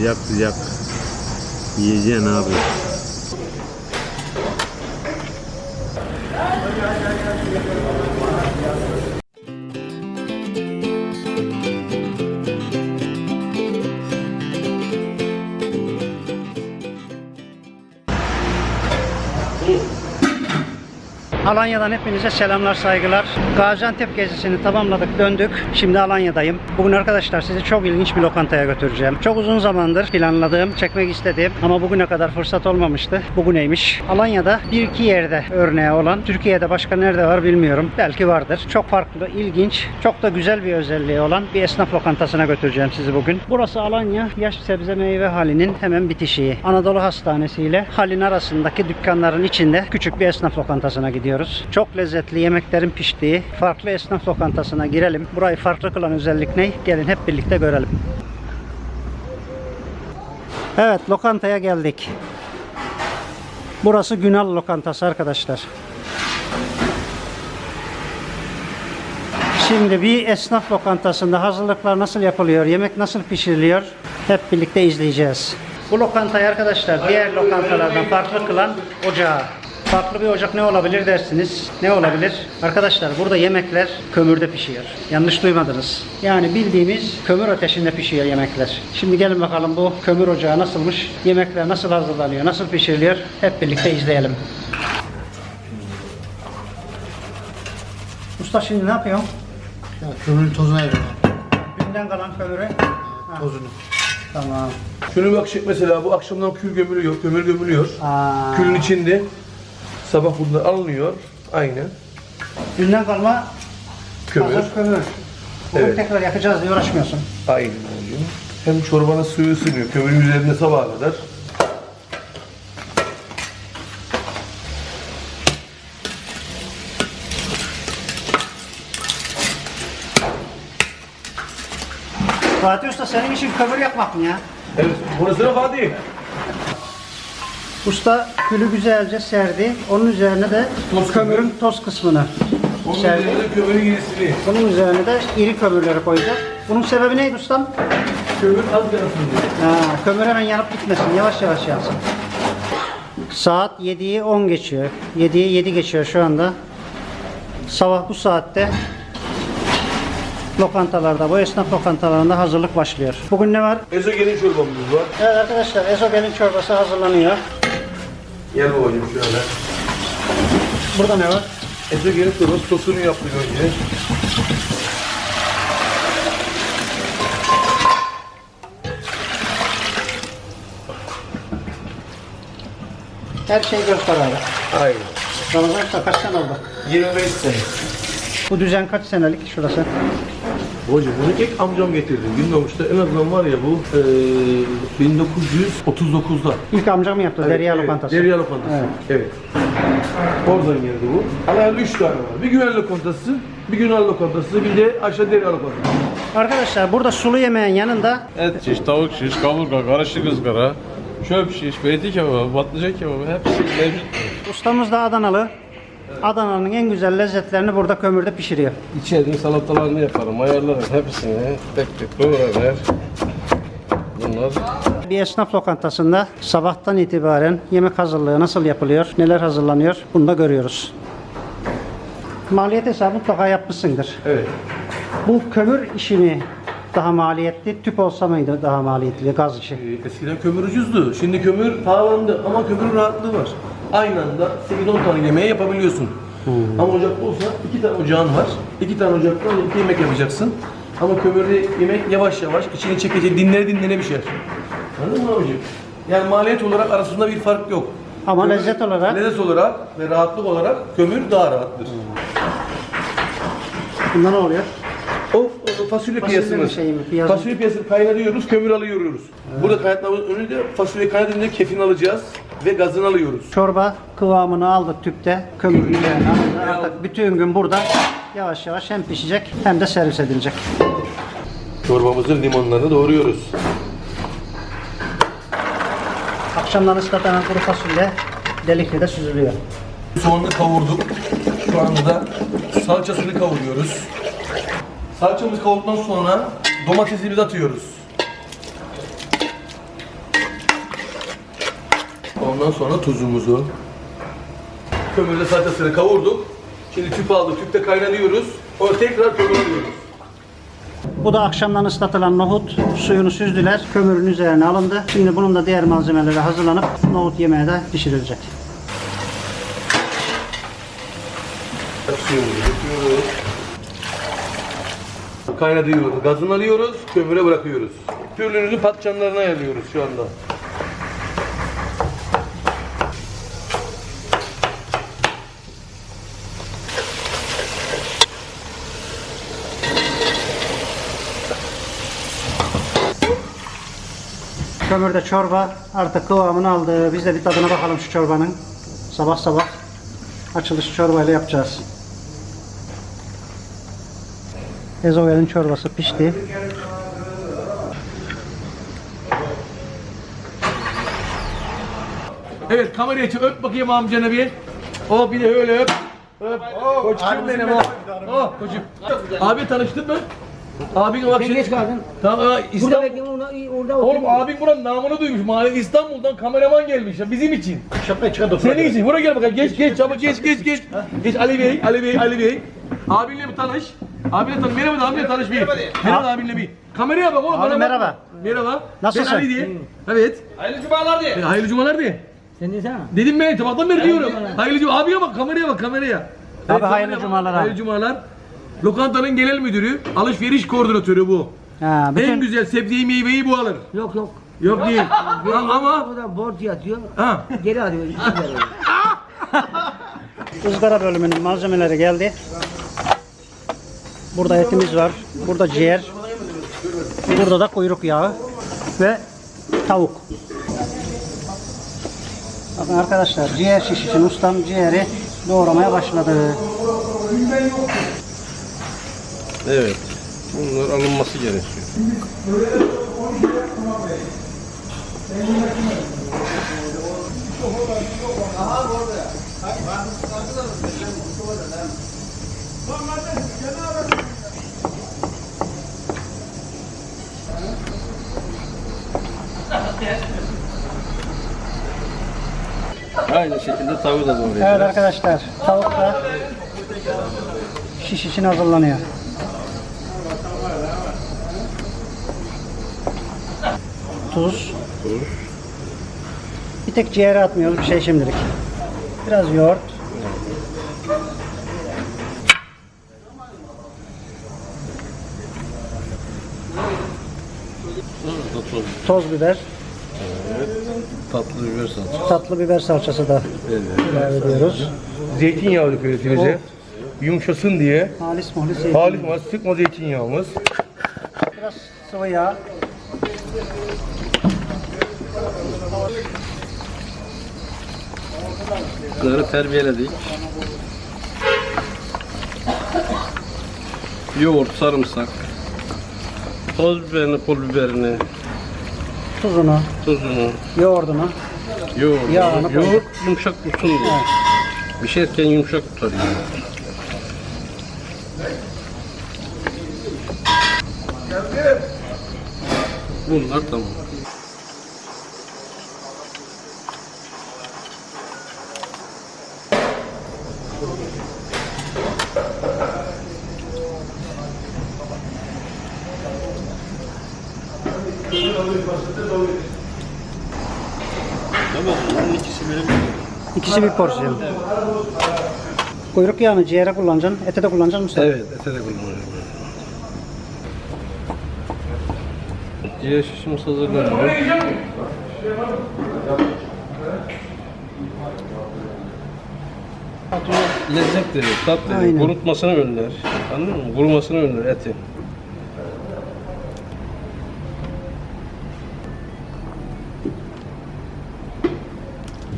Sıcak sıcak. Yiyeceksin abi. Alanya'dan hepinize selamlar, saygılar. Gaziantep gezisini tamamladık, döndük. Şimdi Alanya'dayım. Bugün arkadaşlar sizi çok ilginç bir lokantaya götüreceğim. Çok uzun zamandır planladığım, çekmek istediğim ama bugüne kadar fırsat olmamıştı. Bugüneymiş. Alanya'da bir iki yerde örneği olan, Türkiye'de başka nerede var bilmiyorum. Belki vardır. Çok farklı, ilginç, çok da güzel bir özelliği olan bir esnaf lokantasına götüreceğim sizi bugün. Burası Alanya Yaş Sebze Meyve Hali'nin hemen bitişiği. Anadolu Hastanesi ile Halin arasındaki dükkanların içinde küçük bir esnaf lokantasına gidiyoruz. Çok lezzetli yemeklerin piştiği farklı esnaf lokantasına girelim. Burayı farklı kılan özellik ne? Gelin hep birlikte görelim. Evet, lokantaya geldik. Burası Günal Lokantası arkadaşlar. Şimdi bir esnaf lokantasında hazırlıklar nasıl yapılıyor, yemek nasıl pişiriliyor hep birlikte izleyeceğiz. Bu lokantayı arkadaşlar diğer lokantalardan farklı kılan ocağı. Farklı bir ocak ne olabilir dersiniz? Ne olabilir? Arkadaşlar burada yemekler kömürde pişiyor. Yanlış duymadınız. Yani bildiğimiz kömür ateşinde pişiyor yemekler. Şimdi gelin bakalım bu kömür ocağı nasılmış? Yemekler nasıl hazırlanıyor? Nasıl pişiriliyor? Hep birlikte izleyelim. Usta şimdi ne yapıyorsun? Ya kömürün tozunu ayırıyor. Dünden kalan kömürü. Ha, Tozunu. Tamam. Şunu bak mesela bu akşamdan kül gömülüyor, kömür gömülüyor. Aa, Külün içinde sabah bunlar alınıyor. Aynı. dünden kalma Kömür. hazır kömür. Bugün Evet. tekrar yakacağız diye uğraşmıyorsun. Aynı oluyor. Hem çorbanın suyu ısınıyor. Kömürün üzerinde sabaha kadar. Fatih Usta senin işin kömür yakmak mı ya? Evet. Burası da Fatih. Usta külü güzelce serdi. Onun üzerine de Toz kömürün toz kısmını Onun serdi. üzerinde kömürün yenisini. Bunun üzerine de iri kömürleri koyacak. Bunun sebebi neydi ustam? Kömür az yansın diye. Ha, kömür hemen yanıp gitmesin. Yavaş yavaş yansın. Saat 7'yi 10 geçiyor. 7'yi 7 geçiyor şu anda. Sabah bu saatte lokantalarda, bu esnaf lokantalarında hazırlık başlıyor. Bugün ne var? Ezogelin çorbamız var. Evet arkadaşlar, ezogelin çorbası hazırlanıyor. Gel babacığım şöyle. Burada ne var? Ezogelin çorbası sosunu yaptık önce. Her şey göz kararı. Aynen. Ramazan kaç sene oldu? 25 sene. Bu düzen kaç senelik şurası? Hocam bunu ilk amcam getirdi. Gündoğmuş'ta en azından var ya bu eee 1939'da. İlk amcam mı yaptı? Derya lokantası. Derya lokantası. Evet. Evet. Oradan geldi bu. Alaylı 3 tane var. Bir güven lokantası, bir Günal lokantası, bir de aşağı Derya lokantası. Arkadaşlar burada sulu yemeğin yanında Et şiş, tavuk şiş, kaburga, karışık ızgara, çöp şiş, beyti kebabı, patlıcan kebabı hepsi mevcut. ustamız da Adanalı. Adana'nın en güzel lezzetlerini burada kömürde pişiriyor. İçerinin salatalarını yaparım, ayarlarım hepsini tek tek doğranır. Bunlar Bir esnaf lokantasında sabahtan itibaren yemek hazırlığı nasıl yapılıyor, neler hazırlanıyor bunu da görüyoruz. Maliyet hesabı mutlaka yapmışsındır. Evet. Bu kömür işi mi daha maliyetli, tüp olsa mıydı daha maliyetli, gaz işi? Ee, Eskiden kömür ucuzdu. Şimdi kömür pahalandı ama kömürün rahatlığı var. Aynı anda 8-10 tane yemeği yapabiliyorsun. Ama ocakta olsa iki tane ocağın var. İki tane ocakta iki yemek yapacaksın. Ama kömürde yemek yavaş yavaş içini çekece dinlene dinlene bir şey. Anladın mı abicim? Yani maliyet olarak arasında bir fark yok. Ama lezzet olarak? Lezzet olarak ve rahatlık olarak kömür daha rahattır. Bunda ne oluyor? O, o fasulye piyasımız. şey mi? Piyazı. Fasulye piyasını kaynatıyoruz, kömür alıyoruz. Burada kaynatmamız önünde fasulye kaynatınca kefini alacağız ve gazını alıyoruz. Çorba kıvamını aldı tüpte, kömürün üzerine aldı. Artık bütün gün burada yavaş yavaş hem pişecek hem de servis edilecek. Çorbamızın limonlarını doğruyoruz. Akşamdan ıslatan kuru fasulye delikli de süzülüyor. Soğanı kavurduk. Şu anda da salçasını kavuruyoruz. Salçamızı kavurduktan sonra domatesimizi atıyoruz. Ondan sonra tuzumuzu. Kömürde salatasını kavurduk. Şimdi tüp aldık. Tüpte kaynatıyoruz. Sonra tekrar kömür alıyoruz. Bu da akşamdan ıslatılan nohut. Suyunu süzdüler. Kömürün üzerine alındı. Şimdi bunun da diğer malzemeleri hazırlanıp nohut yemeğe de pişirilecek. Suyumuzu döküyoruz. Kaynatıyoruz. Gazını alıyoruz. Kömüre bırakıyoruz. Pürlünüzü patlıcanlarına ayarlıyoruz şu anda. Kömürde çorba artık kıvamını aldı. Biz de bir tadına bakalım şu çorbanın. Sabah sabah açılış çorbayla yapacağız. Ezogel'in çorbası pişti. Evet kamerayı aç. Öp bakayım amcana bir. O bir de öyle öp. Öp. Koçum benim o. Oh koçum. Abi tanıştın mı? Abin bak şimdi. geç kaldın. Tamam ha, İstanbul. Burada bekliyorum orada, orada Oğlum oturuyorum. abin buranın namını duymuş. Mahalle İstanbul'dan kameraman gelmiş ya bizim için. Şapkayı çıkar Senin için. Buraya gel bakalım. Geç geç çabuk geç geç geç. Geç Ali Bey, Ali Bey, Ali Bey. Abinle bir tanış. Abinle tanış. Merhaba da abinle tanış bir. Merhaba da abinle bir. Kameraya bak oğlum. Abi bana bak. merhaba. Merhaba. Nasılsın? Ben Ali diye. Evet. Hayırlı cumalar diye. Hayırlı cumalar diye. Sen desene. Dedim ben sabahtan beri diyorum. Hayırlı cumalar. Abiye bak kameraya bak kameraya. hayırlı kameraya bak. cumalar abi. Hayırlı cumalar. Lokantanın genel müdürü, alışveriş koordinatörü bu. Ha, En bütün güzel sebzeyi meyveyi bu alır. Yok yok. Yok değil. Ha, ama O da borç yatıyor. ha. Geri alıyor. ızgara bölümünün malzemeleri geldi. Burada etimiz var. Burada ciğer. Burada da kuyruk yağı ve tavuk. Bakın arkadaşlar ciğer şiş için ustam ciğeri doğramaya başladı. Evet. Bunlar alınması gerekiyor. Aynı şekilde tavuğu da doğrayacağız. Evet arkadaşlar tavuk da şiş için hazırlanıyor. Tuz. Bir tek ciğeri atmıyoruz bir şey şimdilik. Biraz yoğurt. Tuz, Toz biber. tatlı biber salçası. Tatlı biber salçası da ilave ediyoruz. Zeytinyağı döküyoruz etimize. Yumuşasın diye. Halis muhlis zeytin. Halis var, sıkma zeytinyağımız. Biraz sıvı yağ. Bunları terbiyeledik. Yoğurt, sarımsak, toz biberini, pul biberini, Tuzunu, tuzunu, yoğurdunu. yoğurt, Yağını koyduk. yoğurt yumuşak tutsun diye. Pişerken yumuşak tutar yoğurt. Bunlar tamam. Tamam, bunun ikisi benim. İkisi bir porsiyon. Kuyruk yağını ciğere kullanacaksın, ete de kullanacaksın Mustafa. Evet, ete de kullanıyorum. Ciğer şişimiz hazırlanıyor. Lezzet verir, tat verir. Aynen. Kurutmasını önler. Anladın mı? Kurumasını önler etin.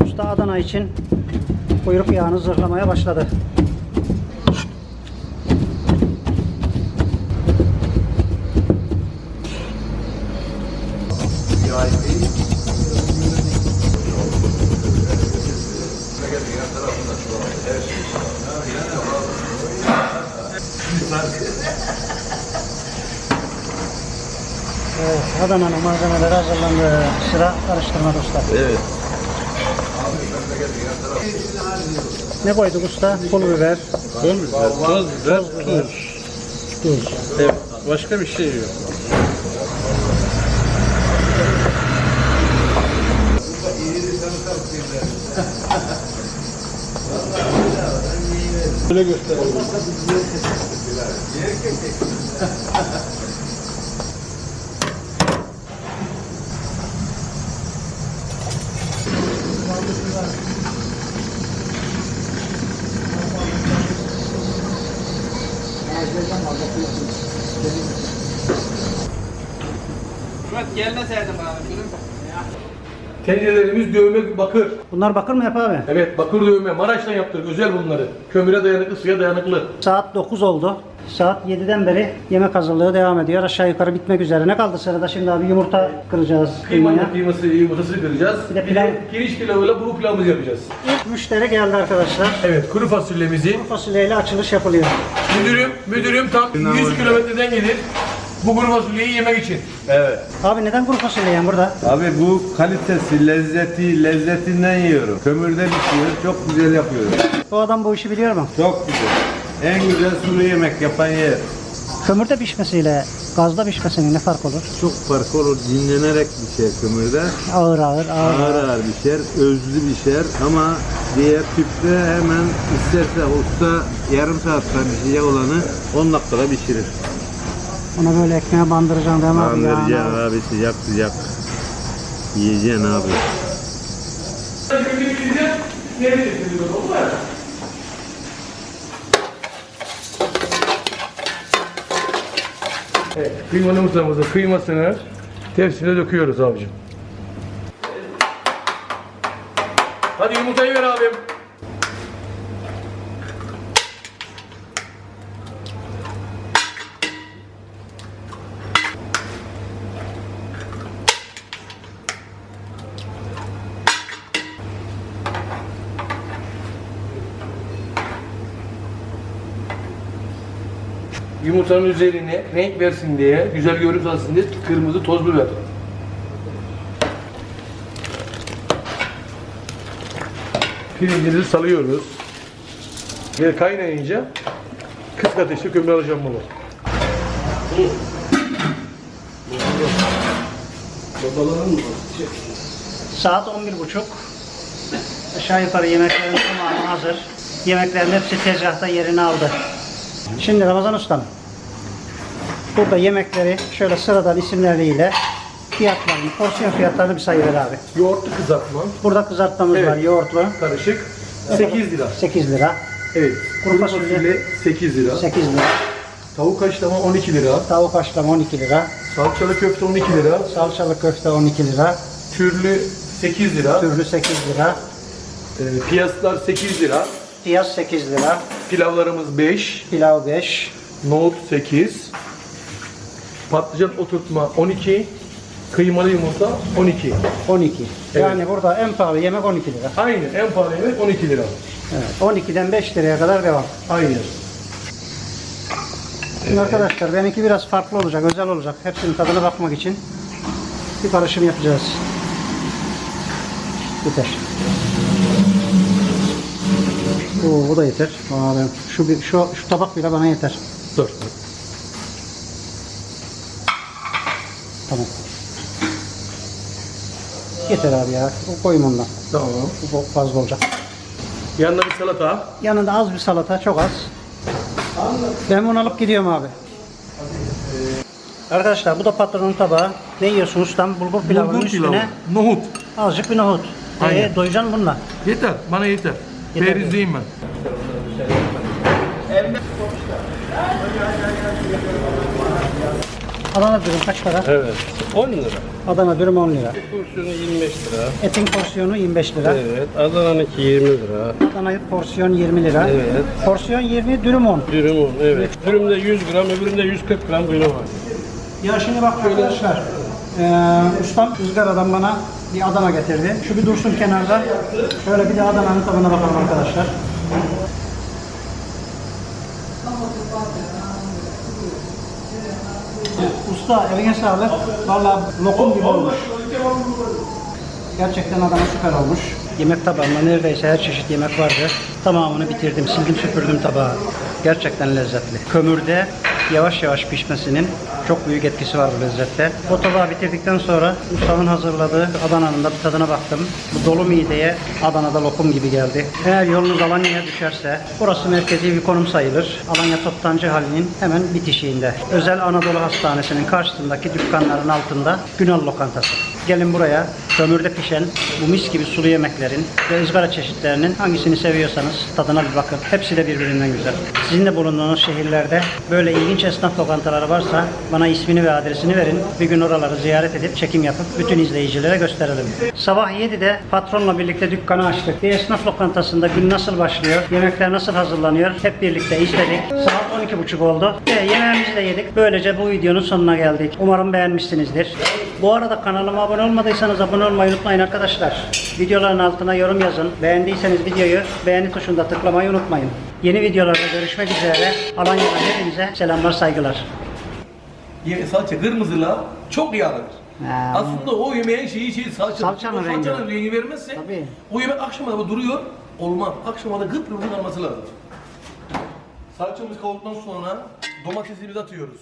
Usta Adana için kuyruk yağını zırhlamaya başladı. Evet, Adana'nın malzemeleri hazırlandı. Sıra karıştırmada usta. Evet. Ne koyduk usta? Pul biber. Pul biber, toz biber, tuz. Tuz. Evet. Başka bir şey yok. Böyle gösterelim. Tencerelerimiz dövme bakır. Bunlar bakır mı yap abi? Evet bakır dövme. Maraş'tan yaptırdık özel bunları. Kömüre dayanıklı, suya dayanıklı. Saat 9 oldu. Saat 7'den beri yemek hazırlığı devam ediyor. Aşağı yukarı bitmek üzere. Ne kaldı sırada? Şimdi abi yumurta kıracağız kıymaya. Kıymanın kıyması, yumurtasını kıracağız. Bir de pilav. pirinç pilavıyla kuru pilavımızı yapacağız. İlk müşteri geldi arkadaşlar. Evet kuru fasulyemizi. Fasulyeyle açılış yapılıyor. Müdürüm, müdürüm tam 100 kilometreden gelir. Bu kuru fasulyeyi yemek için. Evet. Abi neden kuru fasulye yiyen burada? Abi bu kalitesi, lezzeti, lezzetinden yiyorum. Kömürde pişiyor, çok güzel yapıyor. Bu adam bu işi biliyor mu? Çok güzel. En güzel sulu yemek yapan yer. Kömürde pişmesiyle gazda pişmesinin ne fark olur? Çok fark olur, dinlenerek pişer kömürde. Ağır ağır ağır. Ağır ağır pişer, özlü pişer ama diğer tüpte hemen isterse usta yarım saatte pişecek olanı 10 dakikada pişirir. Ona böyle ekmeğe bandıracaksın değil mi abi? Bandıracaksın abi sıcak sıcak. Yiyeceksin abi. Evet, kıymalı yumurtamızın kıymasını tepsine döküyoruz abicim. Yumurtanın üzerine renk versin diye, güzel görüntü alsın diye kırmızı toz biber. Pirincimizi salıyoruz. Ve kaynayınca kısık ateşte kömür alacağım bunu. Saat 11.30. Aşağı yukarı yemeklerin tamamı hazır. Yemeklerin hepsi tezgahta yerini aldı. Şimdi Ramazan Ustam. Burada yemekleri şöyle sıradan isimleriyle fiyatlarını, porsiyon fiyatlarını bir sayıver abi. Yoğurtlu kızartma, Burada kızartmamız Evet. var yoğurtlu. karışık 8 lira. 8 lira. Evet. Kuru Kuru fasulye. fasulye 8 lira. 8 lira. Tavuk haşlama 12 lira. Tavuk haşlama 12 lira. Salçalı köfte 12 lira. Salçalı köfte 12 lira. Türlü 8 lira. Türlü 8 lira. Ee, piyazlar 8 lira. Piyaz 8 lira. Pilavlarımız 5. Pilav 5. Nohut 8. Patlıcan oturtma 12. Kıymalı yumurta 12. 12. Yani burada en pahalı yemek 12 lira. Aynı en pahalı yemek 12 lira. Evet. 12'den 5 liraya kadar devam. Aynı. Şimdi arkadaşlar benimki biraz farklı olacak, özel olacak. Hepsinin tadına bakmak için bir karışım yapacağız. Yeter. Oo, bu da yeter. Aa, ben şu, bir- şu, şu tabak bile bana yeter. Dur. Tamam. Yeter abi ya. O koyayım ondan. Tamam. Bu fazla olacak. Yanına bir salata. Yanında az bir salata, çok az. Ben bunu alıp gidiyorum abi. Arkadaşlar bu da patronun tabağı. Ne yiyorsun ustam? Bulgur pilavının Bulgur üstüne pilavı. Nohut. azıcık bir nohut. Aynen. Ee, doyacaksın bununla. Yeter. Bana yeter. Yeter. Perizliyim ben. Adana dürüm kaç para? Evet. 10 lira. Adana dürüm 10 lira. Porsiyonu 25 lira. Etin porsiyonu 25 lira. Evet. Adana'nınki 20 lira. Adana porsiyon 20 lira. Evet. Porsiyon 20, dürüm 10. Dürüm 10. Evet. Dürümde 100 gram, öbüründe 140 gram böyle var. Ya şimdi bak arkadaşlar. Ee, ustam ızgaradan bana bir Adana getirdi. Şu bir dursun kenarda. Şöyle bir de Adana'nın tadına bakalım arkadaşlar. Usta eline sağlık. Vallahi lokum gibi olmuş. Gerçekten Adana süper olmuş. Yemek tabağımda neredeyse her çeşit yemek vardı. Tamamını bitirdim. Sildim süpürdüm tabağı. Gerçekten lezzetli. Kömürde yavaş yavaş pişmesinin çok büyük etkisi var bu lezzette. O tabağı bitirdikten sonra Mustafa'nın hazırladığı Adana'nın da bir tadına baktım. Bu dolu mideye Adana'da lokum gibi geldi. Eğer yolunuz Alanya'ya düşerse burası merkezi bir konum sayılır. Alanya Toptancı Hali'nin hemen bitişiğinde. Özel Anadolu Hastanesi'nin karşısındaki dükkanların altında Günal Lokantası. Gelin buraya kömürde pişen bu mis gibi sulu yemeklerin ve ızgara çeşitlerinin hangisini seviyorsanız tadına bir bakın. Hepsi de birbirinden güzel. Sizin de bulunduğunuz şehirlerde böyle ilginç esnaf lokantaları varsa bana ismini ve adresini verin. Bir gün oraları ziyaret edip çekim yapıp bütün izleyicilere gösterelim. Sabah 7'de patronla birlikte dükkanı açtık. Bir esnaf lokantasında gün nasıl başlıyor, yemekler nasıl hazırlanıyor hep birlikte izledik. Saat 12.30 oldu. Ve yemeğimizi de yedik. Böylece bu videonun sonuna geldik. Umarım beğenmişsinizdir. Bu arada kanalıma abone olmadıysanız abone olmayı unutmayın arkadaşlar. Videoların altına yorum yazın. Beğendiyseniz videoyu beğeni tuşunda tıklamayı unutmayın. Yeni videolarda görüşmek üzere. Alanya'dan hepinize selamlar saygılar. Yeme salça kırmızıla çok yağlıdır. Ha, Aslında o yemeğin şeyi şey salça. Salçanın o rengi. salçanın rengi vermezse Tabii. o yemek akşama da duruyor olmaz. Akşama da kıpkırmızı kalması lazım. Salçamız kavurduktan sonra domatesimizi atıyoruz.